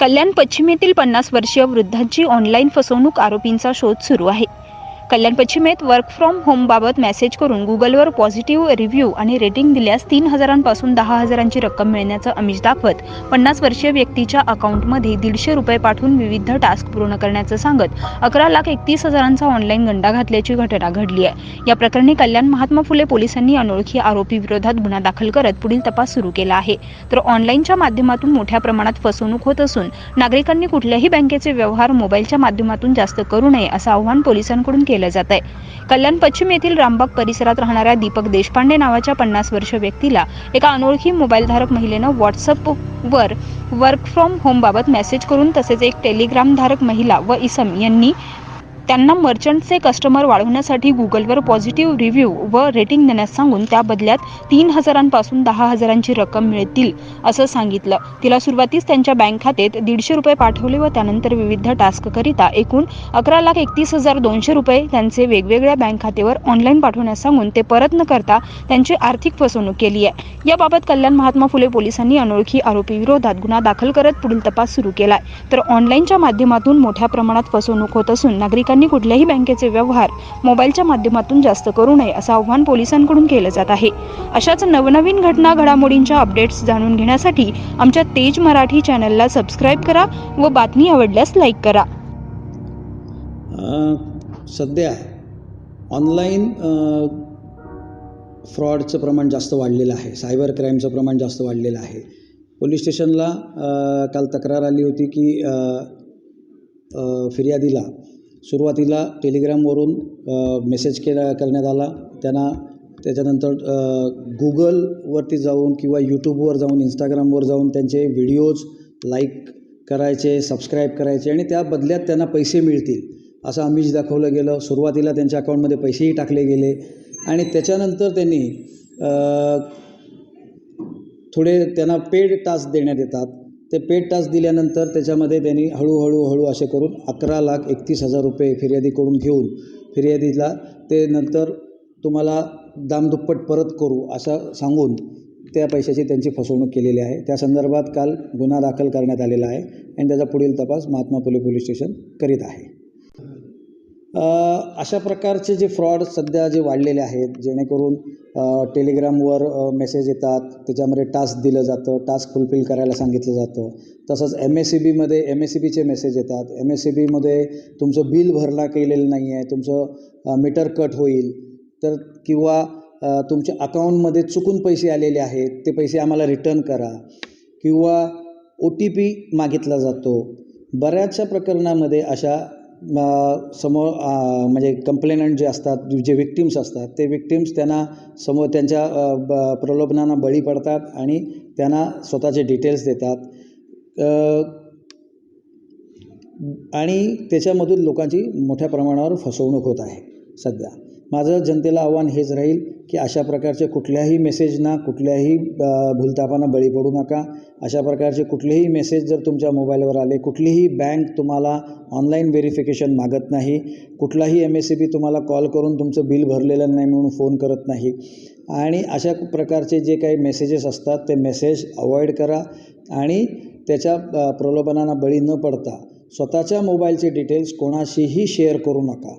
कल्याण पश्चिमेतील पन्नास वर्षीय वृद्धांची ऑनलाईन फसवणूक आरोपींचा शोध सुरू आहे. कल्याण पश्चिमेत वर्क फ्रॉम होमबाबत मेसेज करून गुगलवर पॉझिटिव्ह रिव्ह्यू आणि रेटिंग दिल्यास तीन हजारांपासून दहा हजारांची रक्कम मिळण्याचं अमिष दाखवत. पन्नास वर्षीय व्यक्तीच्या अकाउंटमध्ये दीडशे रुपये पाठवून विविध टास्क पूर्ण करण्याचं सांगत. अकरा लाख एकतीस हजारांचा ऑनलाईन गंडा घातल्याची घटना घडली आहे. या प्रकरणी कल्याण महात्मा फुले पोलिसांनी अनोळखी आरोपी विरोधात गुन्हा दाखल करत पुढील तपास सुरू केला आहे. तर ऑनलाईनच्या माध्यमातून मोठ्या प्रमाणात फसवणूक होत असून नागरिकांनी कुठल्याही बँकेचे व्यवहार मोबाईलच्या माध्यमातून जास्त करू नये असं आव्हान पोलिसांकडून केलं केलं जात आहे. कल्याण पश्चिम येथील रामबाग परिसरात राहणाऱ्या दीपक देशपांडे नावाच्या पन्नास वर्ष व्यक्तीला एका अनोळखी मोबाईलधारक महिलेनं व्हॉट्सअपवर वर्क फ्रॉम होमबाबत मेसेज करून तसेच एक टेलिग्रामधारक महिला व इसम यांनी त्यांना मर्चंटचे कस्टमर वाढवण्यासाठी गुगलवर पॉझिटिव्ह रिव्ह्यू व रेटिंग देण्यास सांगून त्या बदल्यात तीन हजारांपासून दहा हजारांची रक्कम मिळतील असं सांगितलं. तिला सुरुवातीस त्यांच्या बँक खात्यात दीडशे रुपये पाठवले व त्यानंतर विविध टास्ककरिता एकूण अकरा लाख एकतीस हजार दोनशे रुपये त्यांचे वेगवेगळ्या बँक खात्यावर ऑनलाईन पाठवण्यास सांगून ते परत न करता त्यांची आर्थिक फसवणूक केली आहे. याबाबत कल्याण महात्मा फुले पोलिसांनी अनोळखी आरोपी विरोधात गुन्हा दाखल करत पुढील तपास सुरू केलाय. तर ऑनलाईनच्या माध्यमातून मोठ्या प्रमाणात फसवणूक होत असून नागरिकांनी कुठल्याही बँकेचे व्यवहार मोबाईलच्या माध्यमातून जास्त करू नये असं आव्हान पोलिसांकडून केलं जात आहे. अशाच नवनवीन घटना घडामोडींच्या अपडेट्स जाणून घेण्यासाठी आमच्या तेज मराठी चॅनलला सबस्क्राईब करा व बातमी आवडल्यास लाईक करा. सध्या ऑनलाईन फ्रॉडचं प्रमाण जास्त वाढलेलं आहे. सायबर क्राईमचं प्रमाण जास्त वाढलेलं आहे. पोलीस स्टेशनला काल तक्रार आली होती की फिर्यादीला सुरुवातीला टेलिग्रामवरून मेसेज केला करण्यात आला. त्यांना त्याच्यानंतर गुगलवरती जाऊन किंवा यूट्यूबवर जाऊन इंस्टाग्रामवर जाऊन त्यांचे व्हिडिओज लाईक करायचे सबस्क्राईब करायचे आणि त्या बदल्यात त्यांना पैसे मिळतील असं आमिष दाखवलं गेलं. सुरुवातीला त्यांच्या अकाउंटमध्ये पैसेही टाकले गेले आणि त्याच्यानंतर त्यांनी थोडे त्यांना पेड टास्क देण्यात येतात. ते पेड टास्क दिल्यानंतर त्याच्यामध्ये त्यांनी हळूहळू हळू असे करून अकरा लाख एकतीस हजार रुपये फिर्यादीकडून घेऊन फिर्यादीला ते नंतर तुम्हाला दामदुप्पट परत करू असं सांगून त्या पैशाची त्यांची फसवणूक केलेली आहे. त्या संदर्भात काल गुन्हा दाखल करण्यात आलेला आहे आणि त्याचा पुढील तपास महात्मा फुले पोलीस स्टेशन करीत आहे. अशा प्रकारचे जे फ्रॉड सध्या जे वाढलेले आहेत जेणेकरून टेलिग्रामवर मेसेज येतात त्याच्यामध्ये टास्क दिलं जातं टास्क फुलफिल करायला सांगितलं जातं तसंच एम एस सी बीमध्ये एम एस सी बीचे मेसेज येतात एम एस सी बीमध्ये तुमचं बिल भरणा केलेलं नाही आहे तुमचं मीटर कट होईल तर किंवा तुमच्या अकाउंटमध्ये चुकून पैसे आलेले आहेत ते पैसे आम्हाला रिटर्न करा किंवा ओ टी पी मागितला जातो. बऱ्याचशा प्रकरणामध्ये अशा समोर म्हणजे कंप्लेनंट जे असतात जे विक्टिम्स असतात ते विक्टिम्स त्यांना समोर त्यांच्या ब प्रलोभनांना बळी पडतात आणि त्यांना स्वतःचे डिटेल्स देतात. आणि त्याच्यामधून लोकांची मोठ्या प्रमाणावर फसवणूक होत आहे सध्या. माझं जनतेला आव्हान हेच राहील की अशा प्रकारचे कुठल्याही मेसेजना कुठल्याही अ, भूलथापांना बळी पडू नका. अशा प्रकारचे कुठलेही मेसेज जर तुमच्या मोबाईलवर आले कुठलीही बँक तुम्हाला ऑनलाईन व्हेरिफिकेशन मागत नाही कुठलाही एम एस सी बी तुम्हाला कॉल करून तुमचं बिल भरलेलं नाही म्हणून फोन करत नाही. आणि अशा प्रकारचे जे काही मेसेजेस असतात ते मेसेज अवॉइड करा आणि त्याच्या प्रलोभनांना बळी न पडता स्वतःच्या मोबाईलचे डिटेल्स कोणाशीही शेअर करू नका.